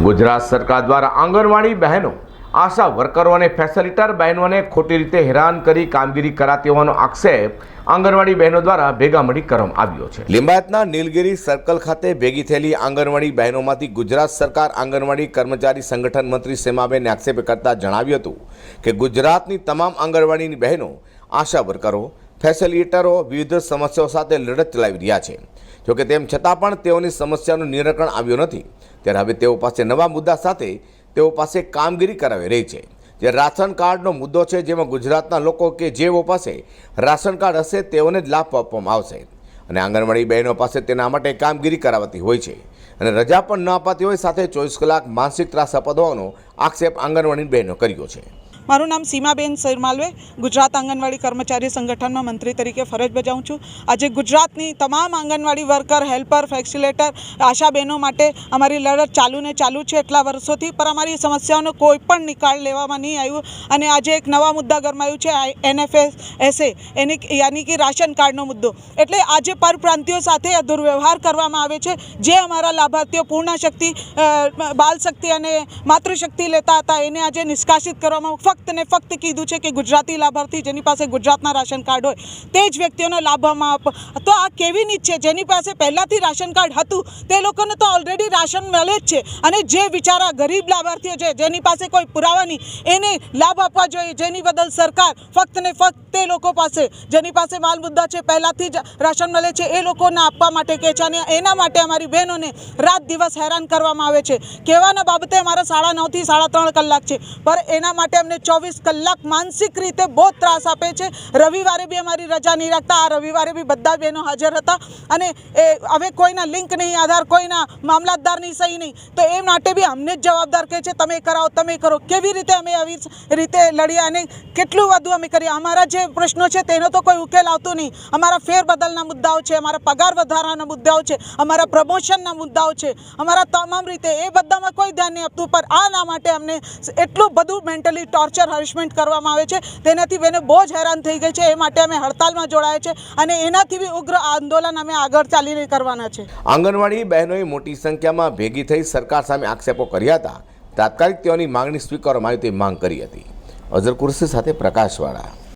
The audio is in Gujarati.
ગુજરાત સરકાર દ્વારા આંગણવાડી બહેનો, આશા વર્કરો અને ફેસિલિટર બહેનોને ખોટી રીતે હેરાન કરી કામગીરી કરાતી હોવાનો આક્ષેપ આંગણવાડી બહેનો દ્વારા ભેગા મળી કરવામાં આવ્યો છે. લિંબાયતના નીલગિરી સર્કલ ખાતે ભેગી થયેલી આંગણવાડી બહેનોમાંથી ગુજરાત સરકાર આંગણવાડી કર્મચારી સંગઠન મંત્રી સેમાબેને આક્ષેપ કરતા જણાવ્યું હતું કે ગુજરાતની તમામ આંગણવાડીની બહેનો, આશા વર્કરો ફેસિલિટરો વિવિધ સમસ્યાઓ સાથે લડત ચલાવી રહ્યા છે. જોકે તેમ છતાં પણ તેઓની સમસ્યાનું નિરાકરણ આવ્યું નથી. ત્યારે હવે તેઓ પાસે નવા મુદ્દા સાથે તેઓ પાસે કામગીરી કરાવી રહી છે. જે રાશન કાર્ડનો મુદ્દો છે જેમાં ગુજરાતના લોકો કે જેઓ પાસે રાશન કાર્ડ હશે તેઓને જ લાભ આપવામાં આવશે. અને આંગણવાડી બહેનો પાસે તેના માટે કામગીરી કરાવતી હોય છે. અને રજા પણ ન અપાતી હોય સાથે ચોવીસ કલાક માનસિક ત્રાસ અપાવવાનો આક્ષેપ આંગણવાડી બહેનો કર્યો છે. મારું નામ સીમાબેન સરમાલવે ગુજરાત આંગણવાડી કર્મચારી સંગઠનમાં મંત્રી તરીકે ફરજ બજાવું છું. આજે ગુજરાતની તમામ anganwadi worker, helper facilitator ASHA બહેનો માટે અમારી લડત ચાલુ ને ચાલુ છે એટલા વર્ષોથી પર અમારી સમસ્યાઓનો કોઈ પણ નિકાલ લેવામાં નહીં આવ્યું. અને આજે એક નવા મુદ્દા ગરમાયું છે એનએફએસ એસે એની યાની કે રાશન કાર્ડનો મુદ્દો. એટલે આજે પરપ્રાંતિઓ સાથે દુર્વ્યવહાર કરવામાં આવે છે, જે અમારા લાભાર્થીઓ પૂર્ણ શક્તિ બાલ શક્તિ અને માતૃશક્તિ લેતા હતા, એને આજે નિષ્કાસિત કરવામાં ફક્ત ને ફક્ત કીધું છે કે ગુજરાતી લાભાર્થી જેની પાસે ગુજરાતના રાશન કાર્ડ હોય, તે જ વ્યક્તિઓને લાભવામાં આપ તો આ કેવી નીચ છે? જેની પાસે પહેલાંથી રાશન કાર્ડ હતું, તે લોકોને તો ઓલરેડી રાશન મળે જ છે. અને જે બિચારા ગરીબ લાભાર્થીઓ છે, જેની પાસે કોઈ પુરાવા નહીં, એને લાભ આપવા જોઈએ. જેની બદલ સરકાર ફક્ત ને ફક્ત તે લોકો પાસે, જેની પાસે માલ મુદ્દા છે, પહેલાંથી જ રાશન મળે છે, એ લોકોને આપવા માટે કહે છે. અને એના માટે અમારી બહેનોને રાત દિવસ હેરાન કરવામાં આવે છે. કહેવાના બાબતે અમારા સાડા નવથી સાડા ત્રણ કલાક છે. પર એના માટે અમને ચોવીસ કલાક માનસિક રીતે બહુ ત્રાસ આપે છે. રવિવારે બી અમારી રજા નહીં રાખતા. આ રવિવારે બી બધા બહેનો હાજર હતા. અને એ હવે કોઈના લિંક નહીં, આધાર કોઈના મામલતદારની સહી નહીં. તો એ માટે બી અમને જ જવાબદાર કહે છે, તમે કરાવો, તમે કરો. કેવી રીતે અમે આવી રીતે લડ્યા અને કેટલું વધુ અમે કરીએ અમારા જે પ્રશ્નો છે તેનો તો કોઈ ઉકેલ આવતો નહીં. અમારા ફેરબદલના મુદ્દાઓ છે, અમારા પગાર વધારાના મુદ્દાઓ છે, અમારા પ્રમોશનના મુદ્દાઓ છે, અમારા તમામ રીતે એ બધામાં કોઈ ધ્યાન નહીં આપતું. પર આના માટે અમને એટલું બધું મેન્ટલી ટોર્ચર હરિશમેન્ટ કરવામાં આવે છે. તેનાથી બેને બહુ જ હેરાન થઈ ગઈ છે. એ માટે અમે હડતાલમાં જોડાયા છે અને એનાથી બી ઉગ્ર આંદોલન અમે આગળ ચાલીને કરવાના છે. આંગણવાડી બહેનોએ મોટી સંખ્યામાં ભેગી થઈ સરકાર સામે આક્ષેપો કર્યા હતા. તાત્કાલિક તેઓની માંગણી સ્વીકારવામાં આવી તેવી માંગ કરી હતી. અઝર કુરશી સાથે પ્રકાશવાળા.